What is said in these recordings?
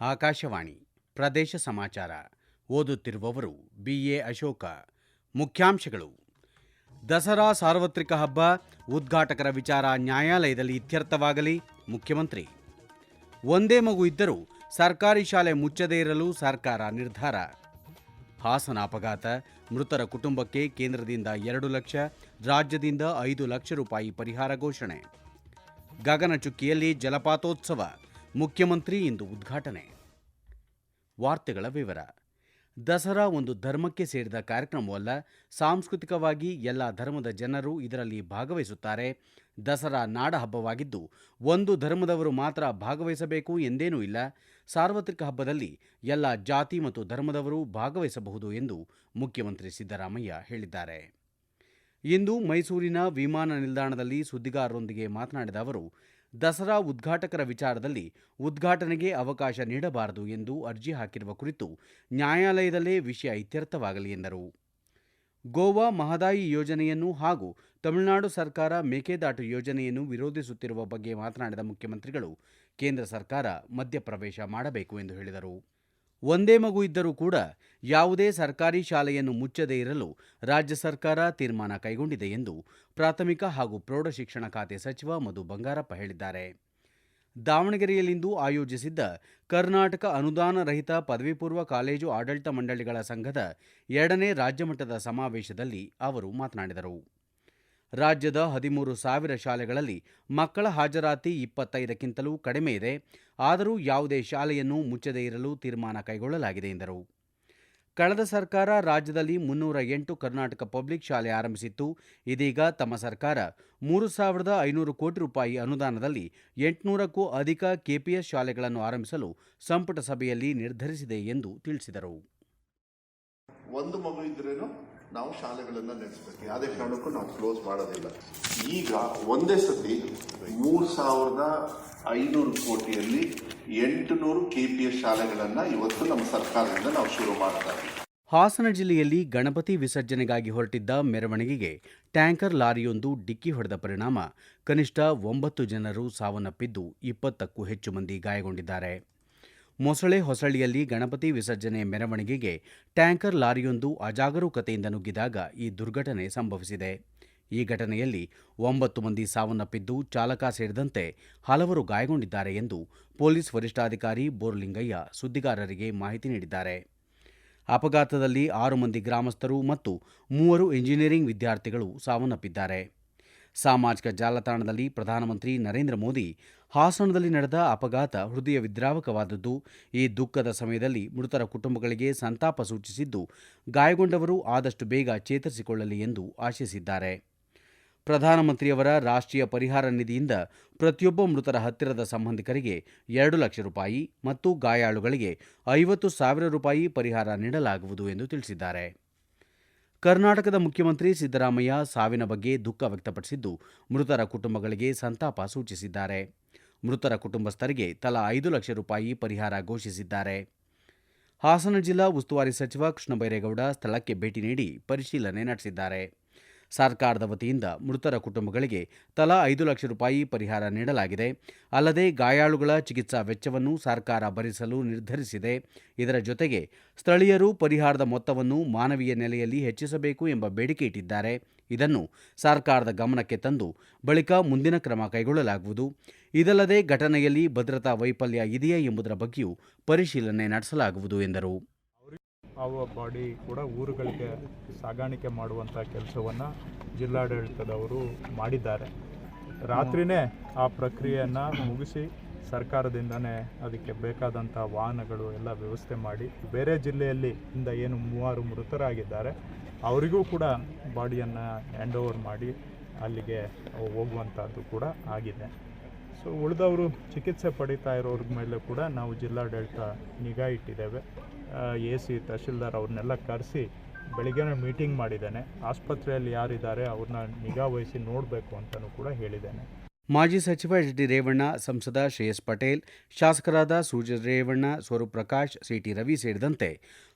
ಆಕಾಶವಾಣಿ, ಪ್ರದೇಶ ಸಮಾಚಾರ. ಓದುತ್ತಿರುವವರು ಬಿಎ ಅಶೋಕ. ಮುಖ್ಯಾಂಶಗಳು. ದಸರಾ ಸಾರ್ವತ್ರಿಕ ಹಬ್ಬ, ಉದ್ಘಾಟಕರ ವಿಚಾರ ನ್ಯಾಯಾಲಯದಲ್ಲಿ ಇತ್ಯರ್ಥವಾಗಲಿ. ಮುಖ್ಯಮಂತ್ರಿ. ಒಂದೇ ಮಗು ಇದ್ದರೂ ಸರ್ಕಾರಿ ಶಾಲೆ ಮುಚ್ಚದೇ ಇರಲು ಸರ್ಕಾರ ನಿರ್ಧಾರ. ಹಾಸನ ಅಪಘಾತ, ಮೃತರ ಕುಟುಂಬಕ್ಕೆ ಕೇಂದ್ರದಿಂದ ಎರಡು ಲಕ್ಷ, ರಾಜ್ಯದಿಂದ ಐದು ಲಕ್ಷ ರೂಪಾಯಿ ಪರಿಹಾರ ಘೋಷಣೆ. ಗಗನಚುಕ್ಕಿಯಲ್ಲಿ ಜಲಪಾತೋತ್ಸವ. ಮುಖ್ಯಮಂತ್ರಿ ಇಂದು ಉದ್ಘಾಟನೆ. ವಾರ್ತೆಗಳ ವಿವರ. ದಸರಾ ಒಂದು ಧರ್ಮಕ್ಕೆ ಸೇರಿದ ಕಾರ್ಯಕ್ರಮವಲ್ಲ, ಸಾಂಸ್ಕೃತಿಕವಾಗಿ ಎಲ್ಲ ಧರ್ಮದ ಜನರು ಇದರಲ್ಲಿ ಭಾಗವಹಿಸುತ್ತಾರೆ. ದಸರಾ ನಾಡ ಹಬ್ಬವಾಗಿದ್ದು ಒಂದು ಧರ್ಮದವರು ಮಾತ್ರ ಭಾಗವಹಿಸಬೇಕು ಎಂದೇನೂ ಇಲ್ಲ. ಸಾರ್ವತ್ರಿಕ ಹಬ್ಬದಲ್ಲಿ ಎಲ್ಲ ಜಾತಿ ಮತ್ತು ಧರ್ಮದವರು ಭಾಗವಹಿಸಬಹುದು ಎಂದು ಮುಖ್ಯಮಂತ್ರಿ ಸಿದ್ದರಾಮಯ್ಯ ಹೇಳಿದ್ದಾರೆ. ಇಂದು ಮೈಸೂರಿನ ವಿಮಾನ ನಿಲ್ದಾಣದಲ್ಲಿ ಸುದ್ದಿಗಾರರೊಂದಿಗೆ ಮಾತನಾಡಿದ ಅವರು ದಸರಾ ಉದ್ಘಾಟಕರ ವಿಚಾರದಲ್ಲಿ ಉದ್ಘಾಟನೆಗೆ ಅವಕಾಶ ನೀಡಬಾರದು ಎಂದು ಅರ್ಜಿ ಹಾಕಿರುವ ಕುರಿತು ನ್ಯಾಯಾಲಯದಲ್ಲೇ ವಿಷಯ ಇತ್ಯರ್ಥವಾಗಲಿ ಎಂದರು. ಗೋವಾ ಮಹದಾಯಿ ಯೋಜನೆಯನ್ನು ಹಾಗೂ ತಮಿಳುನಾಡು ಸರ್ಕಾರ ಮೇಕೆದಾಟು ಯೋಜನೆಯನ್ನು ವಿರೋಧಿಸುತ್ತಿರುವ ಬಗ್ಗೆ ಮಾತನಾಡಿದ ಮುಖ್ಯಮಂತ್ರಿಗಳು ಕೇಂದ್ರ ಸರ್ಕಾರ ಮಧ್ಯಪ್ರವೇಶ ಮಾಡಬೇಕು ಎಂದು ಹೇಳಿದರು. ಒಂದೇ ಮಗು ಇದ್ದರೂ ಕೂಡ ಯಾವುದೇ ಸರ್ಕಾರಿ ಶಾಲೆಯನ್ನು ಮುಚ್ಚದೇ ಇರಲು ರಾಜ್ಯ ಸರ್ಕಾರ ತೀರ್ಮಾನ ಕೈಗೊಂಡಿದೆ ಎಂದು ಪ್ರಾಥಮಿಕ ಹಾಗೂ ಪ್ರೌಢಶಿಕ್ಷಣ ಖಾತೆ ಸಚಿವ ಮಧು ಬಂಗಾರಪ್ಪ ಹೇಳಿದ್ದಾರೆ. ದಾವಣಗೆರೆಯಲ್ಲಿಂದು ಆಯೋಜಿಸಿದ್ದ ಕರ್ನಾಟಕ ಅನುದಾನ ರಹಿತ ಪದವಿ ಪೂರ್ವ ಕಾಲೇಜು ಆಡಳಿತ ಮಂಡಳಿಗಳ ಸಂಘದ ಎರಡನೇ ರಾಜ್ಯಮಟ್ಟದ ಸಮಾವೇಶದಲ್ಲಿ ಅವರು ಮಾತನಾಡಿದರು. ರಾಜ್ಯದ ಹದಿಮೂರು ಸಾವಿರ ಶಾಲೆಗಳಲ್ಲಿ ಮಕ್ಕಳ ಹಾಜರಾತಿ ಇಪ್ಪತ್ತೈದಕ್ಕಿಂತಲೂ ಕಡಿಮೆ ಇದೆ. ಆದರೂ ಯಾವುದೇ ಶಾಲೆಯನ್ನು ಮುಚ್ಚದೇ ಇರಲು ತೀರ್ಮಾನ ಕೈಗೊಳ್ಳಲಾಗಿದೆ ಎಂದರು. ಕಳೆದ ಸರ್ಕಾರ ರಾಜ್ಯದಲ್ಲಿ ಮುನ್ನೂರ ಎಂಟು ಕರ್ನಾಟಕ ಪಬ್ಲಿಕ್ ಶಾಲೆ ಆರಂಭಿಸಿತ್ತು. ಇದೀಗ ತಮ್ಮ ಸರ್ಕಾರ ಮೂರು ಸಾವಿರದ ಐನೂರು ಕೋಟಿ ರೂಪಾಯಿ ಅನುದಾನದಲ್ಲಿ ಎಂಟುನೂರಕ್ಕೂ ಅಧಿಕ ಕೆಪಿಎಸ್ ಶಾಲೆಗಳನ್ನು ಆರಂಭಿಸಲು ಸಂಪುಟ ಸಭೆಯಲ್ಲಿ ನಿರ್ಧರಿಸಿದೆ ಎಂದು ತಿಳಿಸಿದರು. ನಾವು ಶಾಲೆಗಳನ್ನ ನಡೆಸಬೇಕು. ಯಾವುದೇ ಕಾರಣಕ್ಕೂ ನಾವು ಕ್ಲೋಸ್ ಮಾಡೋದಿಲ್ಲ. ಈಗ ಒಂದೇ ಸತಿ ಮೂರು ಸಾವಿರದ ಐನೂರು ಕೋಟಿಯಲ್ಲಿ ಎಂಟುನೂರು ಕೆ ಪಿ ಎಸ್ ಶಾಲೆಗಳನ್ನ ಇವತ್ತು ನಮ್ಮ ಸರ್ಕಾರದಿಂದ ನಾವು ಶುರು ಮಾಡ್ತಾ ಇದ್ದೀವಿ. ಹಾಸನ ಜಿಲ್ಲೆಯಲ್ಲಿ ಗಣಪತಿ ವಿಸರ್ಜನೆಗಾಗಿ ಹೊರಟಿದ್ದ ಮೆರವಣಿಗೆಗೆ ಟ್ಯಾಂಕರ್ ಲಾರಿಯೊಂದು ಡಿಕ್ಕಿ ಹೊಡೆದ ಪರಿಣಾಮ. ಕನಿಷ್ಠ ಒಂಬತ್ತು ಜನರು ಸಾವನ್ನಪ್ಪಿದ್ದು ಇಪ್ಪತ್ತಕ್ಕೂ ಹೆಚ್ಚು ಮಂದಿ ಗಾಯಗೊಂಡಿದ್ದಾರೆ. ಮೊಸಳೆ ಹೊಸಳ್ಳಿಯಲ್ಲಿ ಗಣಪತಿ ವಿಸರ್ಜನೆ ಮೆರವಣಿಗೆಗೆ ಟ್ಯಾಂಕರ್ ಲಾರಿಯೊಂದು ಅಜಾಗರೂಕತೆಯಿಂದ ನುಗ್ಗಿದಾಗ ಈ ದುರ್ಘಟನೆ ಸಂಭವಿಸಿದೆ. ಈ ಘಟನೆಯಲ್ಲಿ ಒಂಬತ್ತು ಮಂದಿ ಸಾವನ್ನಪ್ಪಿದ್ದು ಚಾಲಕ ಸೇರಿದಂತೆ ಹಲವರು ಗಾಯಗೊಂಡಿದ್ದಾರೆ ಎಂದು ಪೊಲೀಸ್ ವರಿಷ್ಠಾಧಿಕಾರಿ ಬೋರ್ಲಿಂಗಯ್ಯ ಸುದ್ದಿಗಾರರಿಗೆ ಮಾಹಿತಿ ನೀಡಿದ್ದಾರೆ. ಅಪಘಾತದಲ್ಲಿ ಆರು ಮಂದಿ ಗ್ರಾಮಸ್ಥರು ಮತ್ತು ಮೂವರು ಇಂಜಿನಿಯರಿಂಗ್ ವಿದ್ಯಾರ್ಥಿಗಳು ಸಾವನ್ನಪ್ಪಿದ್ದಾರೆ. ಸಾಮಾಜಿಕ ಜಾಲತಾಣದಲ್ಲಿ ಪ್ರಧಾನಮಂತ್ರಿ ನರೇಂದ್ರ ಮೋದಿ ಹಾಸನದಲ್ಲಿ ನಡೆದ ಅಪಘಾತ ಹೃದಯ ವಿದ್ರಾವಕವಾದದ್ದು. ಈ ದುಃಖದ ಸಮಯದಲ್ಲಿ ಮೃತರ ಕುಟುಂಬಗಳಿಗೆ ಸಂತಾಪ ಸೂಚಿಸಿದ್ದು, ಗಾಯಗೊಂಡವರು ಆದಷ್ಟು ಬೇಗ ಚೇತರಿಸಿಕೊಳ್ಳಲಿ ಎಂದು ಆಶಿಸಿದ್ದಾರೆ. ಪ್ರಧಾನಮಂತ್ರಿಯವರ ರಾಷ್ಟ್ರೀಯ ಪರಿಹಾರ ನಿಧಿಯಿಂದ ಪ್ರತಿಯೊಬ್ಬ ಮೃತರ ಹತ್ತಿರದ ಸಂಬಂಧಿಕರಿಗೆ ಎರಡು ಲಕ್ಷ ರೂಪಾಯಿ ಮತ್ತು ಗಾಯಾಳುಗಳಿಗೆ ಐವತ್ತು ಸಾವಿರ ರೂಪಾಯಿ ಪರಿಹಾರ ನೀಡಲಾಗುವುದು ಎಂದು ತಿಳಿಸಿದ್ದಾರೆ. ಕರ್ನಾಟಕದ ಮುಖ್ಯಮಂತ್ರಿ ಸಿದ್ದರಾಮಯ್ಯ ಸಾವಿನ ಬಗ್ಗೆ ದುಃಖ ವ್ಯಕ್ತಪಡಿಸಿದ್ದು, ಮೃತರ ಕುಟುಂಬಗಳಿಗೆ ಸಂತಾಪ ಸೂಚಿಸಿದ್ದಾರೆ. ಮೃತರ ಕುಟುಂಬಸ್ಥರಿಗೆ ತಲಾ ಐದು ಲಕ್ಷ ರೂಪಾಯಿ ಪರಿಹಾರ ಘೋಷಿಸಿದ್ದಾರೆ. ಹಾಸನ ಜಿಲ್ಲಾ ಉಸ್ತುವಾರಿ ಸಚಿವ ಕೃಷ್ಣಬೈರೇಗೌಡ ಸ್ಥಳಕ್ಕೆ ಭೇಟಿ ನೀಡಿ ಪರಿಶೀಲನೆ ನಡೆಸಿದ್ದಾರೆ. ಸರ್ಕಾರದ ವತಿಯಿಂದ ಮೃತರ ಕುಟುಂಬಗಳಿಗೆ ತಲಾ ಐದು ಲಕ್ಷ ರೂಪಾಯಿ ಪರಿಹಾರ ನೀಡಲಾಗಿದೆ. ಅಲ್ಲದೆ ಗಾಯಾಳುಗಳ ಚಿಕಿತ್ಸಾ ವೆಚ್ಚವನ್ನು ಸರ್ಕಾರ ಭರಿಸಲು ನಿರ್ಧರಿಸಿದೆ. ಇದರ ಜೊತೆಗೆ ಸ್ಥಳೀಯರು ಪರಿಹಾರದ ಮೊತ್ತವನ್ನು ಮಾನವೀಯ ನೆಲೆಯಲ್ಲಿ ಹೆಚ್ಚಿಸಬೇಕು ಎಂಬ ಬೇಡಿಕೆ ಇಟ್ಟಿದ್ದಾರೆ. ಇದನ್ನು ಸರ್ಕಾರದ ಗಮನಕ್ಕೆ ತಂದು ಬಳಿಕ ಮುಂದಿನ ಕ್ರಮ ಕೈಗೊಳ್ಳಲಾಗುವುದು. ಇದಲ್ಲದೆ ಘಟನೆಯಲ್ಲಿ ಭದ್ರತಾ ವೈಫಲ್ಯ ಇದೆಯೇ ಎಂಬುದರ ಬಗ್ಗೆಯೂ ಪರಿಶೀಲನೆ ನಡೆಸಲಾಗುವುದು ಎಂದರು. ಆವ ಬಾಡಿ ಕೂಡ ಊರುಗಳಿಗೆ ಸಾಗಾಣಿಕೆ ಮಾಡುವಂಥ ಕೆಲಸವನ್ನು ಜಿಲ್ಲಾಡಳಿತದವರು ಮಾಡಿದ್ದಾರೆ. ರಾತ್ರಿನೇ ಆ ಪ್ರಕ್ರಿಯೆಯನ್ನು ಮುಗಿಸಿ ಸರ್ಕಾರದಿಂದನೇ ಅದಕ್ಕೆ ಬೇಕಾದಂಥ ವಾಹನಗಳು ಎಲ್ಲ ವ್ಯವಸ್ಥೆ ಮಾಡಿ ಬೇರೆ ಜಿಲ್ಲೆಯಲ್ಲಿ ಇಂದ ಏನು ಮೂವರು ಮೃತರಾಗಿದ್ದಾರೆ, ಅವರಿಗೂ ಕೂಡ ಬಾಡಿಯನ್ನು ಹ್ಯಾಂಡ್ ಓವರ್ ಮಾಡಿ ಅಲ್ಲಿಗೆ ಹೋಗುವಂಥದ್ದು ಕೂಡ ಆಗಿದೆ. ಸೊ ಉಳಿದವರು ಚಿಕಿತ್ಸೆ ಪಡಿತಾ ಇರೋರ ಮೇಲೆ ಕೂಡ ನಾವು ಜಿಲ್ಲಾಡಳಿತ ನಿಗಾ ಇಟ್ಟಿದ್ದೇವೆ. ಎ ಸಿ ತಹಶೀಲ್ದಾರ್ ಅವ್ರನ್ನೆಲ್ಲ ಕರೆಸಿ ಬೆಳಿಗ್ಗೆನೇ ಮೀಟಿಂಗ್ ಮಾಡಿದ್ದೇನೆ. ಆಸ್ಪತ್ರೆಯಲ್ಲಿ ಯಾರಿದ್ದಾರೆ ಅವ್ರನ್ನ ನಿಗಾ ವಹಿಸಿ ನೋಡಬೇಕು ಅಂತಲೂ ಕೂಡ ಹೇಳಿದ್ದೇನೆ. ಮಾಜಿ ಸಚಿವ ಎಚ್ ಡಿ ರೇವಣ್ಣ ಸಂಸದ ಶ್ರೇಯಸ್ ಪಟೇಲ್, ಶಾಸಕರಾದ ಸೂರ್ಯ ರೇವಣ್ಣ ಸ್ವರೂಪ್ ಪ್ರಕಾಶ್ ಸಿಟಿ ರವಿ ಸೇರಿದಂತೆ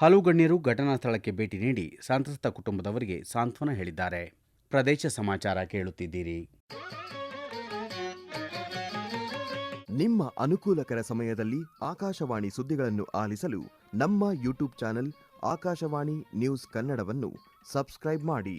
ಹಲವು ಗಣ್ಯರು ಘಟನಾ ಸ್ಥಳಕ್ಕೆ ಭೇಟಿ ನೀಡಿ ಸಂತ್ರಸ್ತ ಕುಟುಂಬದವರಿಗೆ ಸಾಂತ್ವನ ಹೇಳಿದ್ದಾರೆ. ಪ್ರದೇಶ ಸಮಾಚಾರ ಕೇಳುತ್ತಿದ್ದೀರಿ. ನಿಮ್ಮ ಅನುಕೂಲಕರ ಸಮಯದಲ್ಲಿ ಆಕಾಶವಾಣಿ ಸುದ್ದಿಗಳನ್ನು ಆಲಿಸಲು ನಮ್ಮ ಯೂಟ್ಯೂಬ್ ಚಾನೆಲ್ ಆಕಾಶವಾಣಿ ನ್ಯೂಸ್ ಕನ್ನಡವನ್ನು ಸಬ್ಸ್ಕ್ರೈಬ್ ಮಾಡಿ.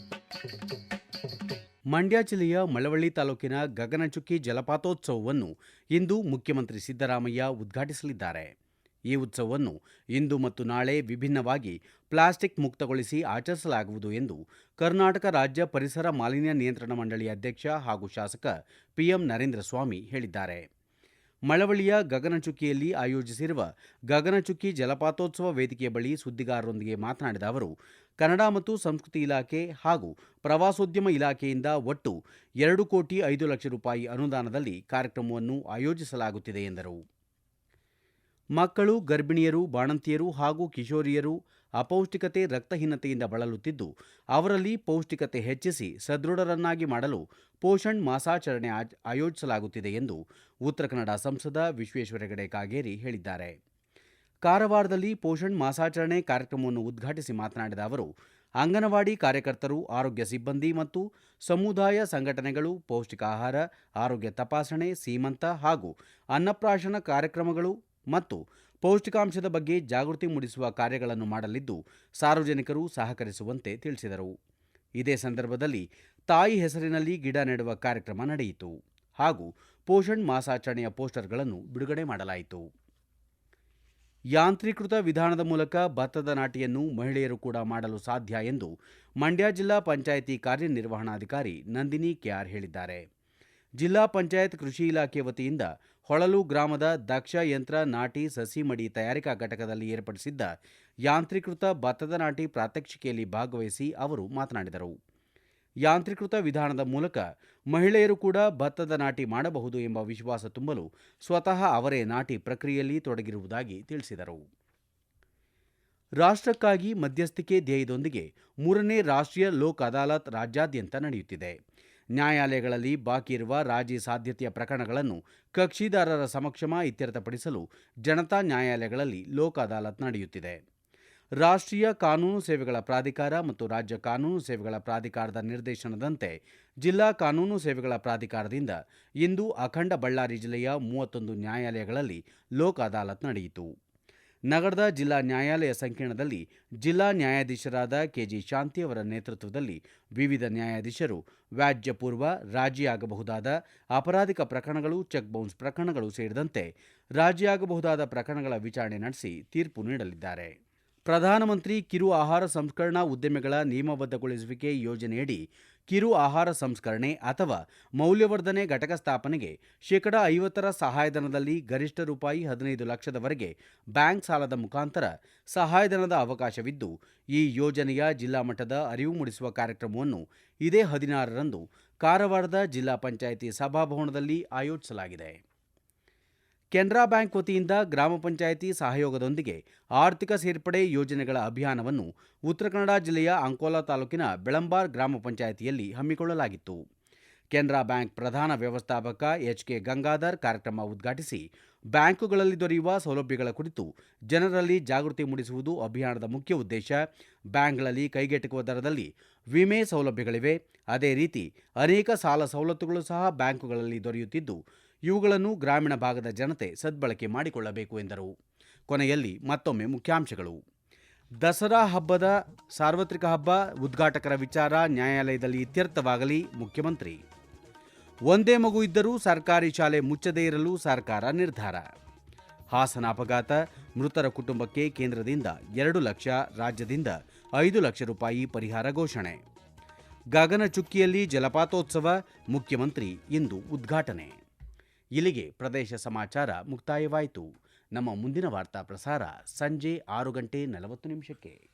ಮಂಡ್ಯ ಜಿಲ್ಲೆಯ ಮಳವಳ್ಳಿ ತಾಲೂಕಿನ ಗಗನಚುಕ್ಕಿ ಜಲಪಾತೋತ್ಸವವನ್ನು ಇಂದು ಮುಖ್ಯಮಂತ್ರಿ ಸಿದ್ದರಾಮಯ್ಯ ಉದ್ಘಾಟಿಸಲಿದ್ದಾರೆ. ಈ ಉತ್ಸವವನ್ನು ಇಂದು ಮತ್ತು ನಾಳೆ ವಿಭಿನ್ನವಾಗಿ ಪ್ಲಾಸ್ಟಿಕ್ ಮುಕ್ತಗೊಳಿಸಿ ಆಚರಿಸಲಾಗುವುದು ಎಂದು ಕರ್ನಾಟಕ ರಾಜ್ಯ ಪರಿಸರ ಮಾಲಿನ್ಯ ನಿಯಂತ್ರಣ ಮಂಡಳಿ ಅಧ್ಯಕ್ಷ ಹಾಗೂ ಶಾಸಕ ಪಿಎಂ ನರೇಂದ್ರ ಸ್ವಾಮಿ ಹೇಳಿದ್ದಾರೆ. ಮಳವಳ್ಳಿಯ ಗಗನಚುಕ್ಕಿಯಲ್ಲಿ ಆಯೋಜಿಸಿರುವ ಗಗನಚುಕ್ಕಿ ಜಲಪಾತೋತ್ಸವ ವೇದಿಕೆಯ ಬಳಿ ಸುದ್ದಿಗಾರರೊಂದಿಗೆ ಮಾತನಾಡಿದ ಅವರು, ಕನ್ನಡ ಮತ್ತು ಸಂಸ್ಕೃತಿ ಇಲಾಖೆ ಹಾಗೂ ಪ್ರವಾಸೋದ್ಯಮ ಇಲಾಖೆಯಿಂದ ಒಟ್ಟು ಎರಡು ಕೋಟಿ ಐದು ಲಕ್ಷ ರೂಪಾಯಿ ಅನುದಾನದಲ್ಲಿ ಕಾರ್ಯಕ್ರಮವನ್ನು ಆಯೋಜಿಸಲಾಗುತ್ತಿದೆ ಎಂದರು. ಮಕ್ಕಳು, ಗರ್ಭಿಣಿಯರು, ಬಾಣಂತಿಯರು ಹಾಗೂ ಕಿಶೋರಿಯರು ಅಪೌಷ್ಟಿಕತೆ ರಕ್ತಹೀನತೆಯಿಂದ ಬಳಲುತ್ತಿದ್ದು, ಅವರಲ್ಲಿ ಪೌಷ್ಟಿಕತೆ ಹೆಚ್ಚಿಸಿ ಸದೃಢರನ್ನಾಗಿ ಮಾಡಲು ಪೋಷಣ್ ಮಾಸಾಚರಣೆ ಆಯೋಜಿಸಲಾಗುತ್ತಿದೆ ಎಂದು ಉತ್ತರ ಕನ್ನಡ ಸಂಸದ ವಿಶ್ವೇಶ್ವರ ಹೆಗಡೆ ಕಾಗೇರಿ ಹೇಳಿದ್ದಾರೆ. ಕಾರವಾರದಲ್ಲಿ ಪೋಷಣ್ ಮಾಸಾಚರಣೆ ಕಾರ್ಯಕ್ರಮವನ್ನು ಉದ್ಘಾಟಿಸಿ ಮಾತನಾಡಿದ ಅವರು, ಅಂಗನವಾಡಿ ಕಾರ್ಯಕರ್ತರು, ಆರೋಗ್ಯ ಸಿಬ್ಬಂದಿ ಮತ್ತು ಸಮುದಾಯ ಸಂಘಟನೆಗಳು ಪೌಷ್ಟಿಕ ಆಹಾರ ಆರೋಗ್ಯ ತಪಾಸಣೆ, ಸೀಮಂತ ಹಾಗೂ ಅನ್ನಪ್ರಾಶನ ಕಾರ್ಯಕ್ರಮಗಳು ಮತ್ತು ಪೌಷ್ಟಿಕಾಂಶದ ಬಗ್ಗೆ ಜಾಗೃತಿ ಮೂಡಿಸುವ ಕಾರ್ಯಗಳನ್ನು ಮಾಡಲಿದ್ದು ಸಾರ್ವಜನಿಕರು ಸಹಕರಿಸುವಂತೆ ತಿಳಿಸಿದರು. ಇದೇ ಸಂದರ್ಭದಲ್ಲಿ ತಾಯಿ ಹೆಸರಿನಲ್ಲಿ ಗಿಡ ನೆಡುವ ಕಾರ್ಯಕ್ರಮ ನಡೆಯಿತು. ಹಾಗೂ ಪೋಷಣ್ ಮಾಸಾಚರಣೆಯ ಪೋಸ್ಟರ್ಗಳನ್ನು ಬಿಡುಗಡೆ ಮಾಡಲಾಯಿತು. ಯಾಂತ್ರೀಕೃತ ವಿಧಾನದ ಮೂಲಕ ಭತ್ತದ ನಾಟಿಯನ್ನು ಮಹಿಳೆಯರು ಕೂಡ ಮಾಡಲು ಸಾಧ್ಯ ಎಂದು ಮಂಡ್ಯ ಜಿಲ್ಲಾ ಪಂಚಾಯಿತಿ ಕಾರ್ಯನಿರ್ವಹಣಾಧಿಕಾರಿ ನಂದಿನಿ ಕೆಆರ್ ಹೇಳಿದ್ದಾರೆ. ಜಿಲ್ಲಾ ಪಂಚಾಯತ್ ಕೃಷಿ ಇಲಾಖೆ ವತಿಯಿಂದ ಹೊಳಲು ಗ್ರಾಮದ ದಕ್ಷ ಯಂತ್ರ ನಾಟಿ ಸಸಿ ಮಡಿ ತಯಾರಿಕಾ ಘಟಕದಲ್ಲಿ ಏರ್ಪಡಿಸಿದ್ದ ಯಾಂತ್ರೀಕೃತ ಭತ್ತದ ನಾಟಿ ಪ್ರಾತ್ಯಕ್ಷಿಕೆಯಲ್ಲಿ ಭಾಗವಹಿಸಿ ಅವರು ಮಾತನಾಡಿದರು. ಯಾಂತ್ರೀಕೃತ ವಿಧಾನದ ಮೂಲಕ ಮಹಿಳೆಯರು ಕೂಡ ಭತ್ತದ ನಾಟಿ ಮಾಡಬಹುದು ಎಂಬ ವಿಶ್ವಾಸ ತುಂಬಲು ಸ್ವತಃ ಅವರೇ ನಾಟಿ ಪ್ರಕ್ರಿಯೆಯಲ್ಲಿ ತೊಡಗಿರುವುದಾಗಿ ತಿಳಿಸಿದರು. ರಾಷ್ಟ್ರಕ್ಕಾಗಿ ಮಧ್ಯಸ್ಥಿಕೆ ಧ್ಯೇಯದೊಂದಿಗೆ ಮೂರನೇ ರಾಷ್ಟ್ರೀಯ ಲೋಕ್ ಅದಾಲತ್ ರಾಜ್ಯಾದ್ಯಂತ ನಡೆಯುತ್ತಿದೆ. ನ್ಯಾಯಾಲಯಗಳಲ್ಲಿ ಬಾಕಿ ಇರುವ ರಾಜಿ ಸಾಧ್ಯತೆಯ ಪ್ರಕರಣಗಳನ್ನು ಕಕ್ಷಿದಾರರ ಸಮಕ್ಷಮ ಇತ್ಯರ್ಥಪಡಿಸಲು ಜನತಾ ನ್ಯಾಯಾಲಯಗಳಲ್ಲಿ ಲೋಕ ಅದಾಲತ್ ನಡೆಯುತ್ತಿದೆ. ರಾಷ್ಟ್ರೀಯ ಕಾನೂನು ಸೇವೆಗಳ ಪ್ರಾಧಿಕಾರ ಮತ್ತು ರಾಜ್ಯ ಕಾನೂನು ಸೇವೆಗಳ ಪ್ರಾಧಿಕಾರದ ನಿರ್ದೇಶನದಂತೆ ಜಿಲ್ಲಾ ಕಾನೂನು ಸೇವೆಗಳ ಪ್ರಾಧಿಕಾರದಿಂದ ಇಂದು ಅಖಂಡ ಬಳ್ಳಾರಿ ಜಿಲ್ಲೆಯ ಮೂವತ್ತೊಂದು ನ್ಯಾಯಾಲಯಗಳಲ್ಲಿ ಲೋಕ ಅದಾಲತ್ ನಡೆಯಿತು. ನಗರದ ಜಿಲ್ಲಾ ನ್ಯಾಯಾಲಯ ಸಂಕೀರ್ಣದಲ್ಲಿ ಜಿಲ್ಲಾ ನ್ಯಾಯಾಧೀಶರಾದ ಕೆಜಿ ಶಾಂತಿ ಅವರ ನೇತೃತ್ವದಲ್ಲಿ ವಿವಿಧ ನ್ಯಾಯಾಧೀಶರು ವ್ಯಾಜ್ಯಪೂರ್ವ ರಾಜಿಯಾಗಬಹುದಾದ ಅಪರಾಧಿಕ ಪ್ರಕರಣಗಳು, ಚೆಕ್ ಬೌನ್ಸ್ ಪ್ರಕರಣಗಳು ಸೇರಿದಂತೆ ರಾಜಿಯಾಗಬಹುದಾದ ಪ್ರಕರಣಗಳ ವಿಚಾರಣೆ ನಡೆಸಿ ತೀರ್ಪು ನೀಡಲಿದ್ದಾರೆ. ಪ್ರಧಾನಮಂತ್ರಿ ಕಿರು ಆಹಾರ ಸಂಸ್ಕರಣಾ ಉದ್ಯಮಗಳ ನಿಯಮಬದ್ಧಗೊಳಿಸುವಿಕೆ ಯೋಜನೆಯಡಿ ಕಿರು ಆಹಾರ ಸಂಸ್ಕರಣೆ ಅಥವಾ ಮೌಲ್ಯವರ್ಧನೆ ಘಟಕ ಸ್ಥಾಪನೆಗೆ ಶೇಕಡ ಐವತ್ತರ ಸಹಾಯಧನದಲ್ಲಿ ಗರಿಷ್ಠ ರೂಪಾಯಿ ಹದಿನೈದು ಲಕ್ಷದವರೆಗೆ ಬ್ಯಾಂಕ್ ಸಾಲದ ಮುಖಾಂತರ ಸಹಾಯಧನದ ಅವಕಾಶವಿದ್ದು, ಈ ಯೋಜನೆಯ ಜಿಲ್ಲಾ ಮಟ್ಟದ ಅರಿವು ಮೂಡಿಸುವ ಕಾರ್ಯಕ್ರಮವನ್ನು ಇದೇ ಹದಿನಾರರಂದು ಕಾರವಾರದ ಜಿಲ್ಲಾ ಪಂಚಾಯಿತಿ ಸಭಾಭವನದಲ್ಲಿ ಆಯೋಜಿಸಲಾಗಿದೆ. ಕೆನರಾ ಬ್ಯಾಂಕ್ ವತಿಯಿಂದ ಗ್ರಾಮ ಪಂಚಾಯಿತಿ ಸಹಯೋಗದೊಂದಿಗೆ ಆರ್ಥಿಕ ಸೇರ್ಪಡೆ ಯೋಜನೆಗಳ ಅಭಿಯಾನವನ್ನು ಉತ್ತರ ಕನ್ನಡ ಜಿಲ್ಲೆಯ ಅಂಕೋಲಾ ತಾಲೂಕಿನ ಬೆಳಂಬಾರ್ ಗ್ರಾಮ ಪಂಚಾಯಿತಿಯಲ್ಲಿ ಹಮ್ಮಿಕೊಳ್ಳಲಾಗಿತ್ತು. ಕೆನರಾ ಬ್ಯಾಂಕ್ ಪ್ರಧಾನ ವ್ಯವಸ್ಥಾಪಕ ಎಚ್ ಕೆ ಗಂಗಾಧರ್ ಕಾರ್ಯಕ್ರಮ ಉದ್ಘಾಟಿಸಿ ಬ್ಯಾಂಕುಗಳಲ್ಲಿ ದೊರೆಯುವ ಸೌಲಭ್ಯಗಳ ಕುರಿತು ಜನರಲ್ಲಿ ಜಾಗೃತಿ ಮೂಡಿಸುವುದು ಅಭಿಯಾನದ ಮುಖ್ಯ ಉದ್ದೇಶ. ಬ್ಯಾಂಕ್ಗಳಲ್ಲಿ ಕೈಗೆಟುಕುವ ದರದಲ್ಲಿ ವಿಮೆ ಸೌಲಭ್ಯಗಳಿವೆ. ಅದೇ ರೀತಿ ಅನೇಕ ಸಾಲ ಸವಲತ್ತುಗಳು ಸಹ ಬ್ಯಾಂಕುಗಳಲ್ಲಿ ದೊರೆಯುತ್ತಿದ್ದು ಇವುಗಳನ್ನು ಗ್ರಾಮೀಣ ಭಾಗದ ಜನತೆ ಸದ್ಬಳಕೆ ಮಾಡಿಕೊಳ್ಳಬೇಕು ಎಂದರು. ಕೊನೆಯಲ್ಲಿ ಮತ್ತೊಮ್ಮೆ ಮುಖ್ಯಾಂಶಗಳು. ದಸರಾ ಹಬ್ಬದ ಸಾರ್ವತ್ರಿಕ ಹಬ್ಬ, ಉದ್ಘಾಟಕರ ವಿಚಾರ, ನ್ಯಾಯಾಲಯದಲ್ಲಿ ಇತ್ಯರ್ಥವಾಗಲಿ, ಮುಖ್ಯಮಂತ್ರಿ. ಒಂದೇ ಮಗು ಇದ್ದರೂ ಸರ್ಕಾರಿ ಶಾಲೆ ಮುಚ್ಚದೇ ಇರಲು ಸರ್ಕಾರ ನಿರ್ಧಾರ. ಹಾಸನ ಅಪಘಾತ ಮೃತರ ಕುಟುಂಬಕ್ಕೆ ಕೇಂದ್ರದಿಂದ ಎರಡು ಲಕ್ಷ, ರಾಜ್ಯದಿಂದ ಐದು ಲಕ್ಷ ರೂಪಾಯಿ ಪರಿಹಾರ ಘೋಷಣೆ. ಗಗನಚುಕ್ಕಿಯಲ್ಲಿ ಜಲಪಾತೋತ್ಸವ, ಮುಖ್ಯಮಂತ್ರಿ ಇಂದು ಉದ್ಘಾಟನೆ. ಇಲ್ಲಿಗೆ ಪ್ರದೇಶ ಸಮಾಚಾರ ಮುಕ್ತಾಯವಾಯಿತು. ನಮ್ಮ ಮುಂದಿನ ವಾರ್ತಾ ಪ್ರಸಾರ ಸಂಜೆ ಆರು ಗಂಟೆ ನಲವತ್ತು ನಿಮಿಷಕ್ಕೆ.